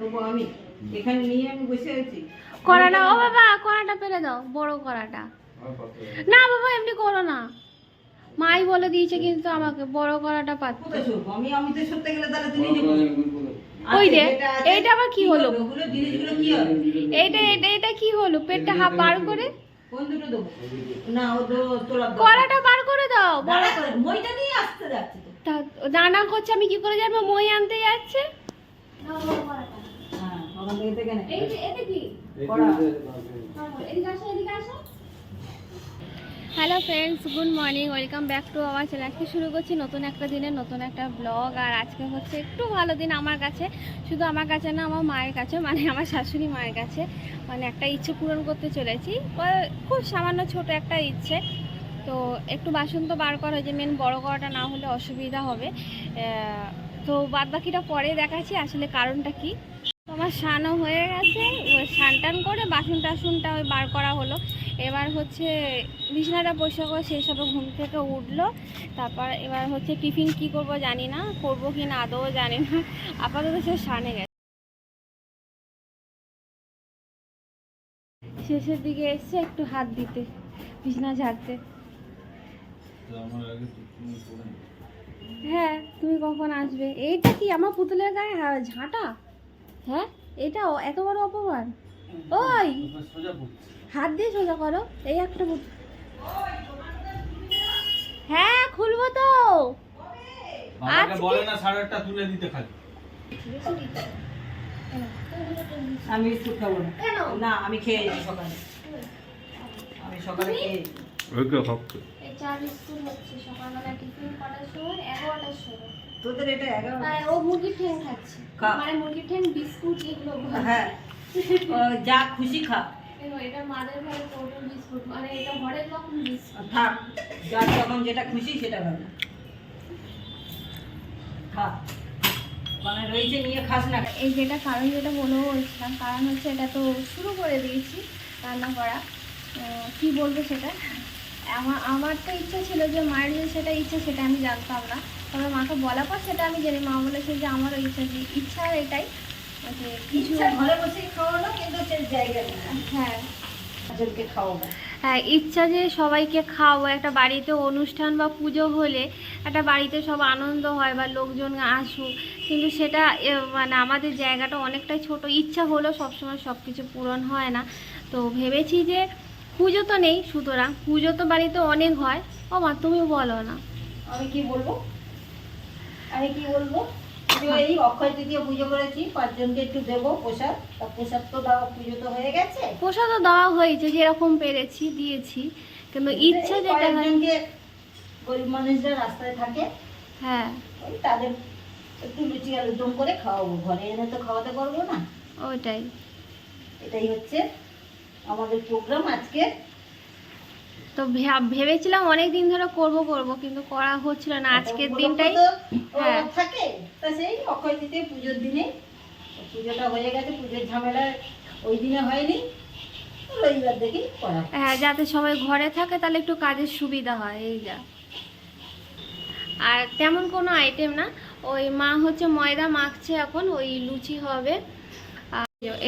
দেবো আমি এখানে নিয়ে আমি বসে আছি। কড়াটা ও বাবা কড়াটা পেরে দাও বড় কড়াটা। না। বাবা এমনি করো না। মাই বলে দিয়েছে কিন্তু আমাকে বড় কড়াটা পাত আমি আমি তো সরতে গেলে তাহলে তুমি ওই রে, আচ্ছা, এইটা আবার কি হলো? এইটা এটা এটা কি হলো? পেটটা হাফ বার করে? কোন দুটো দেবো? না ও তো তোলা কড়াটা বার করে দাও বড় করে মইটা নিয়ে আসতে যাচ্ছে দানা করছে আমি কি করে জানব? মই আনতে যাচ্ছে? হ্যাঁ hello friends good morning welcome back to our channel আজকে শুরু করছি নতুন একটা দিনের নতুন একটা ব্লগ আর আজকে হচ্ছে একটু ভালো দিন আমার কাছে। শুধু আমার কাছে না, আমার মায়ের কাছে মানে আমার শাশুড়ি মায়ের কাছে। মানে একটা ইচ্ছে পূরণ করতে চলেছি। খুব সামান্য ছোট একটা ইচ্ছে। তো একটু বাসন তো বার করা হয়েছে মেন বড় করাটা না হলে অসুবিধা হবে। তো বাদ বাকিটা পরে দেখাচ্ছি, আসলে কারণটা কি? আমার স্নানও হয়ে গেছে স্নান টান করে বাসন টাসনটা ওই বার করা হলো। এবার হচ্ছে বিছানাটা করে সেই সবে ঘুম থেকে উঠল। তারপর এবার হচ্ছে টিফিন কি করব জানি না, করব কি না আদৌ জানি না। আপাতত সে স্নানে গেছে। শেষের দিকে এসছে একটু হাত দিতে, বিছানা ঝাড়তে। হ্যাঁ তুমি কখন আসবে? এইটা কি আমার পুতুলের গায়ে ঝাঁটা? হ্যাঁ এটা ও- এত বড় অপমান? ওই! হাত দিয়ে সোজা করো এই একটা পুতুল হ্যাঁ খুলবো তো! বলে না সাড়ে তুলে দিতে খালি। আমি খাব না। না আমি খেয়েছি সকালে। আমি সকালে খেয়েছি এই চা বিস্কুট হচ্ছে সকালবেলা টিফিন কটার সময় এগারোটার সময় তোদের এটা এগারো ও মুরগির ঠ্যাং খাচ্ছে। মানে মুরগির ঠ্যাং বিস্কুট এগুলো হ্যাঁ। যা খুশি খা। এটা মাদের ঘরে কৌটো বিস্কুট মানে এটা হরেক রকম বিস্কুট। থাক যার যখন যেটা খুশি সেটা খাবে। খা। মানে রয়েছে নিয়ে খাস না। এই যেটা কারণ যেটা বলব বলছিলাম কারণ হচ্ছে এটা তো শুরু করে দিয়েছি রান্না করা। কি বলব সেটা? আমার আমার তো ইচ্ছা ছিল যে মায়ের যে সেটা ইচ্ছা সেটা আমি জানতাম না। তবে মাকে বলার পর সেটা আমি জেনে মা বলেছে যে আমারও ইচ্ছা যে ইচ্ছা এটাই। যে কিছু ঘরে বসে খাওয়ানো কিন্তু সে জায়গা হ্যাঁ। খাওয়াবো। হ্যাঁ ইচ্ছা যে সবাইকে খাওয়াবো। একটা বাড়িতে অনুষ্ঠান বা পুজো হলে একটা বাড়িতে সব আনন্দ হয় বা লোকজন আসুক। কিন্তু সেটা মানে আমাদের জায়গাটা অনেকটাই ছোট। ইচ্ছা হলেও সবসময় সব কিছু পূরণ হয় না। তো ভেবেছি যে পুজো তো নেই সুতরাং পুজো তো বাড়িতে অনেক হয়। ও মা তুমি বলো না। আমি কি বলব? আমি কি বলব? এই অক্ষয় তৃতীয় পুজো করেছি পাঁচজনকে একটু দেবো প্রসাদ। তা প্রসাদ তো দেওয়া পুজো তো হয়ে গেছে। প্রসাদও দেওয়া হয়েছে যেরকম পেরেছি দিয়েছি। কিন্তু ইচ্ছা যেটা কয়েকজনকে গরিব মানুষরা রাস্তায় থাকে হ্যাঁ। ওই তাদের একটু লুচি আলুর দম করে খাওয়াবো। ঘরে এনে তো খাওয়াতে পারব না। ওইটাই। এটাই হচ্ছে আমাদের প্রোগ্রাম আজকে। তো ভেবেছিলাম অনেক দিন ধরে করব করব কিন্তু করা হচ্ছিল না। আজকের দিনটাই হ্যাঁ। থাকে তা সেই অক্ষয় তৃতীয় পুজোর দিনে। পুজোটা হয়ে গেছে পুজোর ঝামেলা ওই দিনে হয়নি। রবিবার দেখি হ্যাঁ। যাতে সবাই ঘরে থাকে তাহলে একটু কাজের সুবিধা হয় এই যা। আর তেমন কোনো আইটেম না। ওই মা হচ্ছে ময়দা মাখছে এখন ওই লুচি হবে।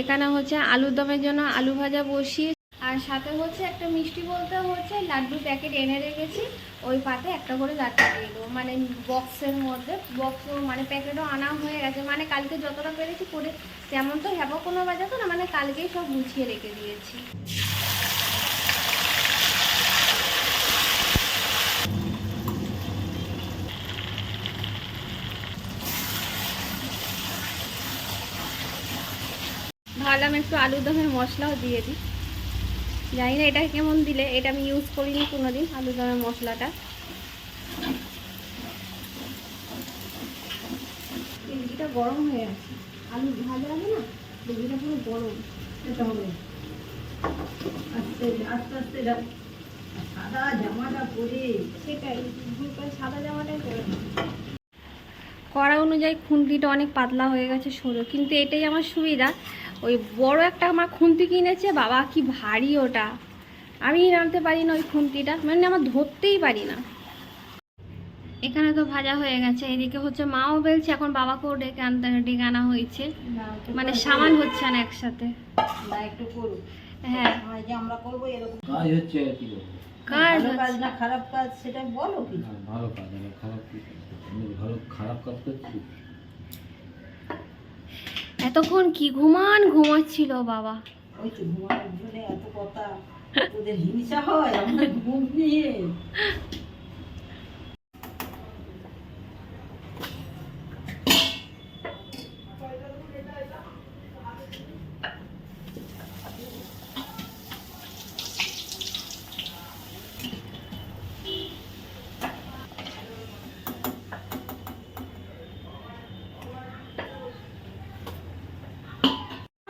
এখানে হচ্ছে আলুর দমের জন্য আলু ভাজা বসিয়ে, আর সাথে হচ্ছে একটা মিষ্টি বলতে হচ্ছে লাড্ডু প্যাকেট এনে রেখেছি। ওই পাতে একটা করে লাড্ডু দিয়ে দেবো। মানে বক্সের মধ্যে বক্স মানে প্যাকেটও আনা হয়ে গেছে। মানে কালকে যতটা পেরেছি করে তেমন তো হ্যাপা কোনো বাজাতো না মানে কালকেই সব গুছিয়ে রেখে দিয়েছি। ভাবলাম একটু আলু দমের মশলাও দিয়ে দিই। জানি না এটা কেমন দিলে এটা আমি ইউজ করিনি কোনোদিন আলু দমের মশলাটা। এটা গরম হয়ে আছে। আলু ভাজা আছে না? এটা পুরো গরম। এটা হবে। আস্তে আস্তে আস্তে সাদা জামাটা পরে। সেটাই। সাদা জামাটাই পরে। কড়া অনুযায়ী খুন্তিটা অনেক পাতলা হয়ে গেছে সরু। কিন্তু এটাই আমার সুবিধা। ওই বড় একটা আমার খুন্তি কিনেছে বাবা কি ভারী ওটা। আমি নামতে পারি না ওই খুন্তিটা মানে আমার ধরতেই পারি না। এখানে তো ভাজা হয়ে গেছে এদিকে হচ্ছে মাও বেলছে এখন বাবাকেও ডেকে আনতে ডেকে আনা হয়েছে। মানে সামান হচ্ছে না একসাথে। হ্যাঁ। আমরা করব এরকম। কাজ হচ্ছে আর কি বলব। কাজ কাজ না খারাপ কাজ সেটা বলো কি? ভালো কাজ খারাপ খারাপ কাজ করছি। এতক্ষণ কি ঘুমান ঘুমাচ্ছিল বাবা? ওই তো ঘুমানোর জন্য এত কথা তোদের হিংসা হয়, আমার ঘুম নিয়ে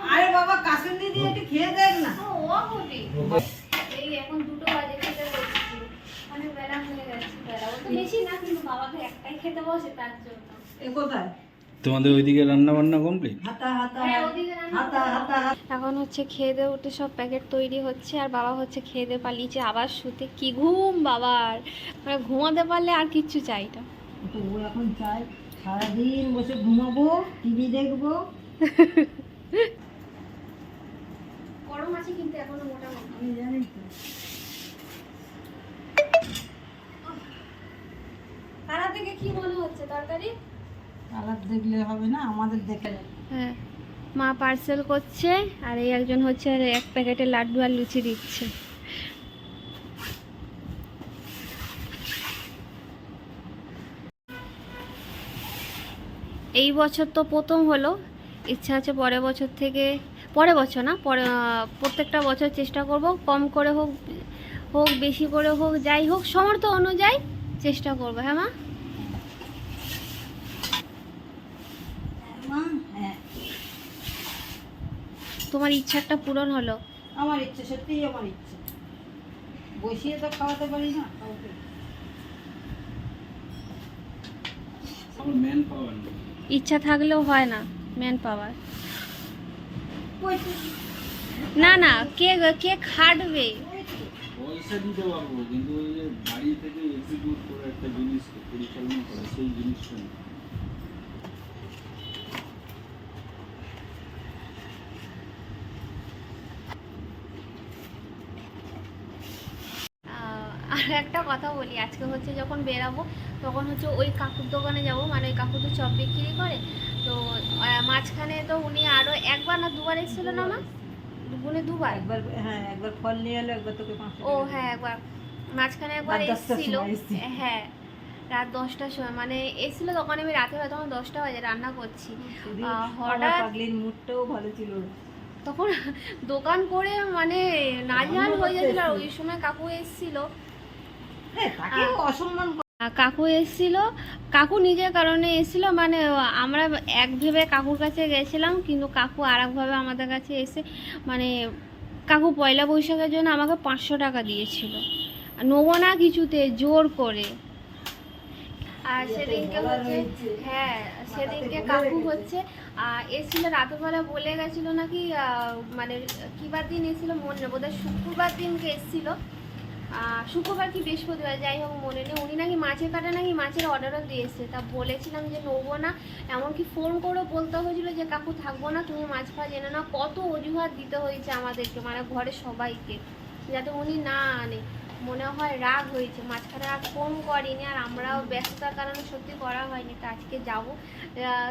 আরে বাবা কাসুন্দি দিয়ে একটু খেয়ে দেখ না এই এখন দুটো বাজে খেতে বসছি অনেক বেলা হয়ে গেছে বেলা বলতে বেশি না কিন্তু বাবাকে একটাই খেতে বসে তার জন্য। এ কোথায়? তোমাদের ওইদিকে রান্না বান্না কমপ্লিট হাতা হাতা হ্যাঁ, রান্না হাতা হাতা হাতা। এখন হচ্ছে খেয়ে দিয়ে উঠে সব প্যাকেট তৈরি হচ্ছে আর বাবা হচ্ছে খেয়ে দিয়ে পালিয়েছে আবার শুতে। কি ঘুম বাবার? মানে ঘুমাতে পারলে আর কিচ্ছু চাই না। ও এখন চাই সারাদিন বসে ঘুমাবো টিভি দেখব। গরম আছে কিন্তু এখনও মোটামুটি। আমি জানি তো পাড়া থেকে কি মনে হচ্ছে তরকারি? কালার দেখলে হবে না আমাদের দেখে হ্যাঁ মা পার্সেল করছে আর এই একজন হচ্ছে আর এক প্যাকেটের লাড্ডু আর লুচি দিচ্ছে। এই বছর তো প্রথম হলো ইচ্ছা আছে পরের বছর থেকে পরের বছর না পরে প্রত্যেকটা বছর চেষ্টা করব কম করে হোক হোক বেশি করে হোক যাই হোক সমর্থ অনুযায়ী চেষ্টা করব হ্যাঁ মা মা, হ্যাঁ তোমার ইচ্ছাটা পূরণ হলো। আমার ইচ্ছে সত্যিই আমার ইচ্ছে। বসিয়ে তো খাওয়াতে পারি না কাউকে। ইচ্ছা থাকলেও হয় না ম্যান পাওয়ার না না কে কে খাটবে? পয়সা দিতে পারব কিন্তু বাড়ি থেকে এক্সিকিউট করে একটা জিনিস পরিচালনা করে সেই জিনিসটা নেই। আহ, আর একটা কথা বলি আজকে হচ্ছে যখন বেরাবো তখন হচ্ছে ওই কাকুর দোকানে যাব মানে ওই কাকু তো চপ বিক্রি করে তো মাঝখানে তো উনি আরও একবার না দুবার এসেছিল না মা? দুগুণে দুবার? একবার হ্যাঁ একবার ফল নিয়ে এলো একবার তোকে ও হ্যাঁ একবার। মাঝখানে একবার এসেছিল। হ্যাঁ রাত দশটার সময় মানে এসেছিল তখন আমি রাতে বেলা তখন দশটা বাজে রান্না করছি। হঠাৎ- মুডটাও ভালো ছিল। তখন দোকান করে মানে নাজেহাল হয়ে যাচ্ছিল আর ওই সময় কাকু এসেছিল হ্যাঁ। অসম্মান কাকু এসেছিল। কাকু নিজের কারণে এসেছিল মানে আমরা এক ভেবে কাকুর কাছে গেছিলাম কিন্তু কাকু আর একভাবে আমাদের কাছে এসে মানে কাকু পয়লা বৈশাখের জন্য আমাকে পাঁচশো টাকা দিয়েছিল। নেব না কিছুতে জোর করে। আর সেদিনকে হচ্ছে হ্যাঁ সেদিনকে কাকু হচ্ছে এসেছিল রাতের বেলা বলে গেছিল নাকি মানে কিবার দিন এসেছিল মনে বোধহয় শুক্রবার দিনকে এসেছিল। শুক্রবার কি বৃহস্পতিবার, যাই হোক, মনে নেই। উনি নাকি মাছের কাটা নাকি মাছের অর্ডারও দিয়েছে। তা বলেছিলাম যে নেব না। এমনকি ফোন করে বলতে হয়েছিল যে, কাকু, থাকব না, তুমি মাছ ফাছ এনে নাও। কত অজুহাত দিতে হয়েছে আমাদেরকে মানে ঘরে সবাইকে, যাতে উনি না আনে। মনে হয় রাগ হয়েছে। মাঝখানে আর ফোন করিনি, আর আমরাও ব্যস্ততার কারণে সত্যি করা হয়নি। তো আজকে যাব।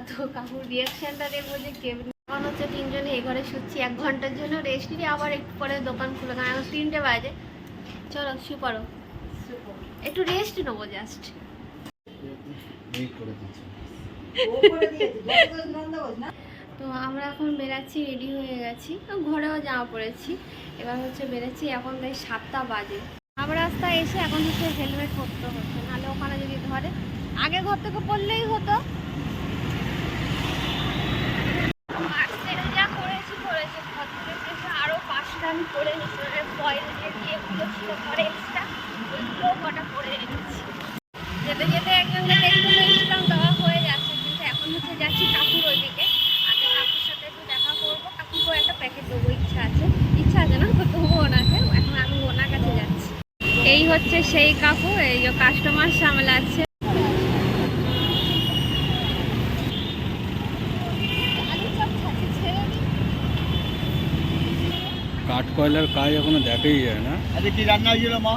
তো কাকুর রিয়াকশনটা দেখব যে কেমন। এখন হচ্ছে তিনজনে এই ঘরে শুচ্ছি, এক ঘণ্টার জন্য রেস্ট নিয়ে আবার একটু পরে দোকান খুলে, কারণ তিনটে বাজে। চলো পড়ো। একটু রেস্ট নেব জাস্ট? তো আমরা এখন বেরাচ্ছি রেডি হয়ে গেছি। ঘরেও জামা পরেছি এবার হচ্ছে বেরাচ্ছি, এখন তাই সাতটা বাজে। আমরা রাস্তায় এসে এখন হচ্ছে হেলমেট পরতে হচ্ছে। নাহলে ওখানে যদি ধরে, আগে ঘর থেকে পড়লেই হতো মার্চের যা করেছি করেছি ঘর থেকে এসে আরও আমি করে ফয়েল দিয়ে দিয়েগুলো ছিল পরে এক্সট্রা ওইগুলো কটা করে এনেছি। যেতে যেতে একজনকে দেখতে পেয়েছিলাম দেওয়া হয়ে যাচ্ছে। কিন্তু এখন হচ্ছে যাচ্ছি কাকুর ওইদিকে। আগে কাকুর সাথে একটু দেখা করব। কাকুকেও একটা প্যাকেট দেবো, ইচ্ছা আছে। ইচ্ছা আছে না তো দেবো ওনাকে এখন আমি ওনার কাছে যাচ্ছি। এই হচ্ছে সেই কাকু, এই যে কাস্টমার সামলাচ্ছে। কাঠ কয়লার কাজ এখনও দেখাই যায় না। আজকে কি রান্না হয়েছিল মা?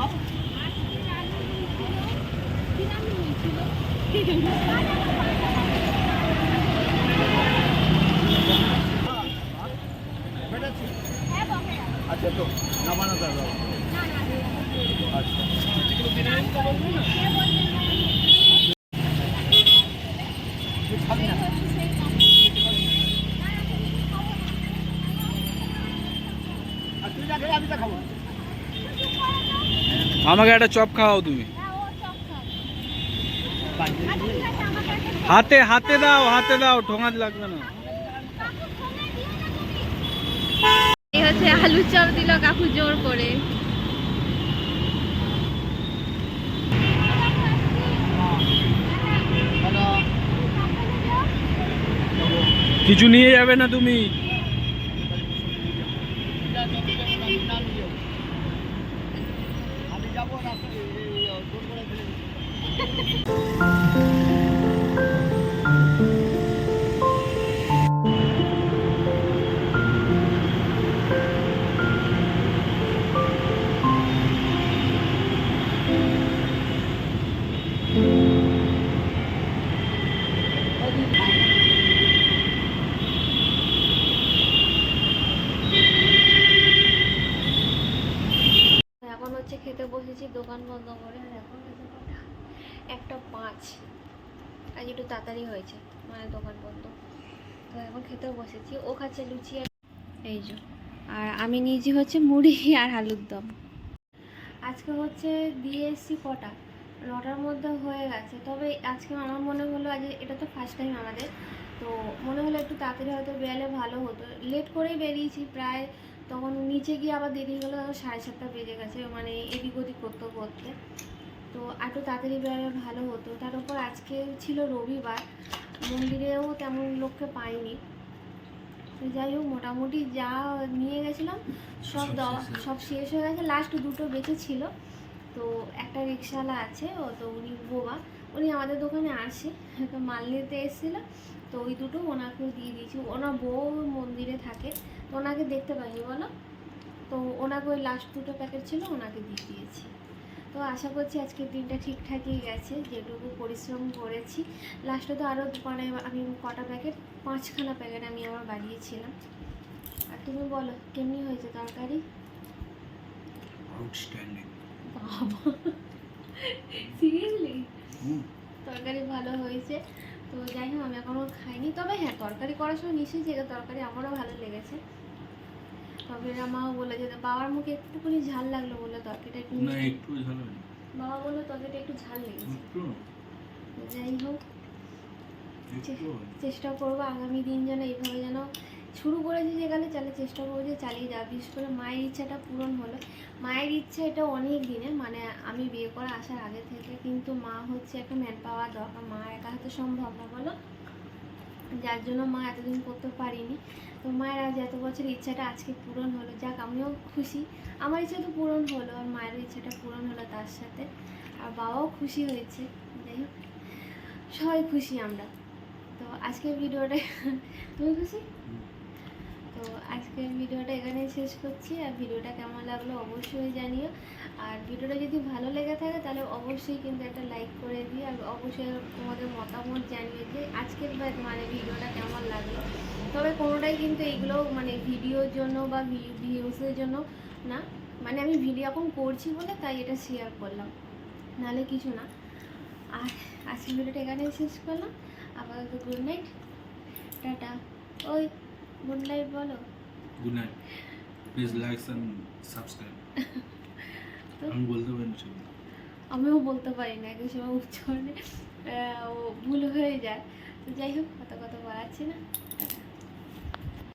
আচ্ছা তো আচ্ছা আর তুই যা খেয়ে আমি তা খাব আমাকে একটা চপ খাওয়াও তুমি। হাতে হাতে দাও হাতে দাও ঠোঙাতে লাগবে না। এই হচ্ছে আলুর চপ দিল কাকু জোর করে। কিছু নিয়ে যাবে না তুমি? বসেছি ও খাচ্ছে লুচি আর এই যে। আর আমি নিজে হচ্ছে মুড়ি আর আলুর দম। আজকে হচ্ছে দিয়ে এসছি কটা। নটার মধ্যে হয়ে গেছে। তবে আজকে আমার মনে হলো আজ এটা তো ফার্স্ট টাইম আমাদের। তো মনে হলো একটু তাড়াতাড়ি হয়তো বেরোলে ভালো হতো। লেট করেই বেরিয়েছি প্রায়। তখন নিচে গিয়ে আবার দেরি হলো তখন সাড়ে সাতটা বেজে গেছে মানে এদিক ওদিক করতে করতে। তো একটু তাড়াতাড়ি বেরোলে ভালো হতো। তার উপর আজকে ছিল রবিবার। মন্দিরেও তেমন লোককে পাইনি। তো যাই হোক মোটামুটি যা নিয়ে গেছিলাম সব দেওয়া সব শেষ হয়ে গেছে। লাস্ট দুটো বেঁচে ছিল তো একটা রিক্সাওয়ালা আছে ও তো উনি বোবা। উনি আমাদের দোকানে আসে। তো মাল নিতে এসেছিল। তো ওই দুটো ওনাকে দিয়ে দিয়েছি। ওনার বউ মন্দিরে থাকে। তো ওনাকে দেখতে পাইনি বলো? তো ওনাকে ওই লাস্ট দুটো প্যাকেট ছিল ওনাকে দিয়ে দিয়েছি। তো আশা করছি আজকের দিনটা ঠিকঠাকই গেছে। যেটুকু পরিশ্রম করেছি। লাস্টে তো আরও মানে আমি কটা প্যাকেট পাঁচখানা প্যাকেট আমি আমার বাড়িয়েছিলাম আর তুমি বলো কেমনি হয়েছে তরকারি? আউটস্ট্যান্ডিং বাবা সিরিয়াসলি তরকারি ভালো হয়েছে। তো যাই হোক আমি এখনও খাইনি। তবে হ্যাঁ তরকারি করার সময় নিশ্চয়ই যে তরকারি আমারও ভালো লেগেছে। তবে আমাও বলে যে বাবার মুখে একটুখানি ঝাল লাগল বলে তরকারিটা একটু না একটু ঝাল। বাবা বলল তরকারিটা একটু ঝাল লেগেছে। একটু। যাই হোক চেষ্টা করব আগামী দিন যেন এইভাবে যেন শুরু করেছি যেখানে চালে চেষ্টা করব যে চালিয়ে যাওয়া। বিশেষ করে মায়ের ইচ্ছাটা পূরণ হলো। মায়ের ইচ্ছা এটা অনেক দিনে মানে আমি বিয়ে করা আসার আগে থেকে কিন্তু মা হচ্ছে একটা ম্যান পাওয়া দরকার। মা একা হাতে সম্ভব না বলো? যার জন্য মা এতদিন করতে পারিনি। তো মায়ের আজ এত বছর ইচ্ছাটা আজকে পূরণ হলো। যাক, আমিও খুশি। আমার ইচ্ছা তো পূরণ হলো আর মায়ের ইচ্ছাটা পূরণ হলো তার সাথে। আর বাবাও খুশি হয়েছে। যাই হোক, সবাই খুশি আমরা। তো আজকের ভিডিওটা তুমি খুশি? তো আজকের ভিডিওটা এখানেই শেষ করছি। আর ভিডিওটা কেমন লাগল অবশ্যই জানিও। আর ভিডিওটা যদি ভালো লেগে থাকে তাহলে অবশ্যই কিন্তু একটা লাইক করে দিই আর অবশ্যই তোমাদের মতামত জানিয়ে যে আজকের মানে ভিডিওটা কেমন লাগল। তবে কোনোটাই কিন্তু এইগুলো মানে ভিডিওর জন্য বা ভিউসের জন্য না। মানে আমি ভিডিও এখন করছি বলে তাই এটা শেয়ার করলাম। নাহলে কিছু না। আর আজকের ভিডিওটা এখানেই শেষ করলাম। আপাতত গুড নাইট টাটা। ওই গুড নাইট বলো? Good night please like and subscribe আমি বলতে পারি না আমিও বলতে পারি না একই সময় উচ্চারণে ভুল হয়ে যায়। তো যাই হোক কথা কথা বলাচ্ছি না